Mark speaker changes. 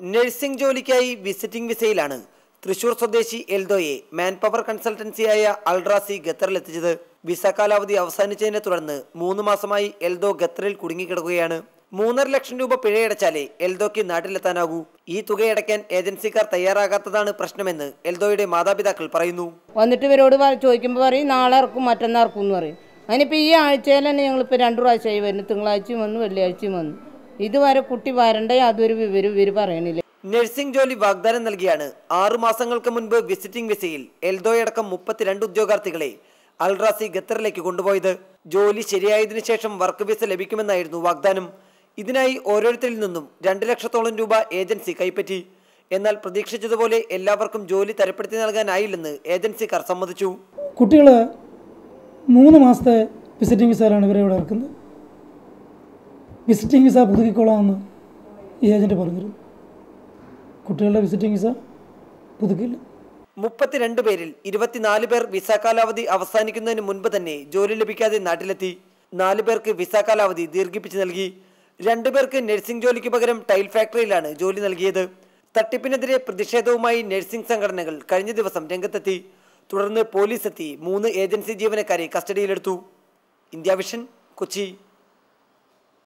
Speaker 1: Nursing ജോലിക്കായി visiting വിസയിലാണ് Thrissur സ്വദേശി എൽദോയെ man power കൺസൾട്ടൻസിയായ അൾട്രാസി ഖത്തറിലെത്തിച്ചത് visa കാലാവധി അവസാനിച്ചതിനെ തുടർന്ന് മൂന്ന് മാസമായി എൽദോ ഖത്തറിൽ കുടുങ്ങിക്കിടക്കുകയാണ്. മൂന്നര ലക്ഷം രൂപ പിഴയടച്ചാലേ എൽദോയ്ക്ക് നാട്ടിലെത്താനാകൂ. ഈ തുകയടയ്ക്കാൻ ഏജൻസിക്കാർ തയ്യാറാകാത്തതാണ് പ്രശ്നമെന്ന് എൽദോയുടെ മാതാപിതാക്കൾ പറയുന്നു.
Speaker 2: വന്നിട്ട് ഇവരോട് ചോദിക്കുമ്പോൾ പറയും നാളെ ഇറക്കും മറ്റന്നാൾ ഇറക്കും എന്ന് പറയും. അതിനിപ്പോൾ ഈ ആഴ്ചയിൽ തന്നെ ഞങ്ങളിപ്പോൾ രണ്ടു പ്രാവശ്യമായി വരുന്നു തിങ്കളാഴ്ചയും വന്നു വെള്ളിയാഴ്ചയും വന്നു. ഇതുവരെ കുട്ടി വരണ്ടേ അതൊരു വിവരം ഇവർ പറയണില്ല.
Speaker 1: നഴ്സിംഗ് ജോലി വാഗ്ദാനം നൽകിയാണ് ആറു മാസങ്ങൾക്ക് മുൻപ് വിസിറ്റിംഗ് വിസയിൽ എൽദോയടക്കം മുപ്പത്തിരണ്ട് ഉദ്യോഗാർത്ഥികളെ അൽറാസി ഖത്തറിലേക്ക് കൊണ്ടുപോയത്. ജോലി ശരിയായതിനു ശേഷം വർക്ക് വിസ ലഭിക്കുമെന്നായിരുന്നു വാഗ്ദാനം. ഇതിനായി ഓരോരുത്തരിൽ നിന്നും രണ്ട് ലക്ഷത്തോളം രൂപ ഏജൻസി കൈപ്പറ്റി. എന്നാൽ പ്രതീക്ഷിച്ചതുപോലെ എല്ലാവർക്കും ജോലി തരപ്പെടുത്തി നൽകാനായില്ലെന്ന് ഏജൻസിക്കാർ സമ്മതിച്ചു.
Speaker 3: കുട്ടികൾ മൂന്ന് മാസത്തെ വിസിറ്റിംഗ് വിസയിലാണ് ഇവരെ ഇവിടെ ഇറക്കുന്നത്. വിസിറ്റിംഗ് വിസ പുതുക്കിക്കോളാമെന്ന് ഈ ഏജന്റ് പറഞ്ഞിരുന്നു. കുട്ടികളുടെ വിസിറ്റിംഗ് വിസ പുതുക്കില്ല
Speaker 1: മുപ്പത്തിരണ്ട് പേരിൽ ഇരുപത്തിനാല് പേർ വിസ കാലാവധി അവസാനിക്കുന്നതിന് മുൻപ് തന്നെ ജോലി ലഭിക്കാതെ നാട്ടിലെത്തി. നാല് പേർക്ക് വിസ കാലാവധി ദീർഘിപ്പിച്ച് നൽകി. രണ്ടു പേർക്ക് നഴ്സിംഗ് ജോലിക്ക് പകരം ടൈൽ ഫാക്ടറിയിലാണ് ജോലി നൽകിയത്. തട്ടിപ്പിനെതിരെ പ്രതിഷേധവുമായി നഴ്സിംഗ് സംഘടനകൾ കഴിഞ്ഞ ദിവസം രംഗത്തെത്തി. തുടർന്ന് പോലീസ് എത്തി. മൂന്ന് ഏജൻസി ജീവനക്കാരെ കസ്റ്റഡിയിലെടുത്തു. ഇന്ത്യ വിഷൻ കൊച്ചി.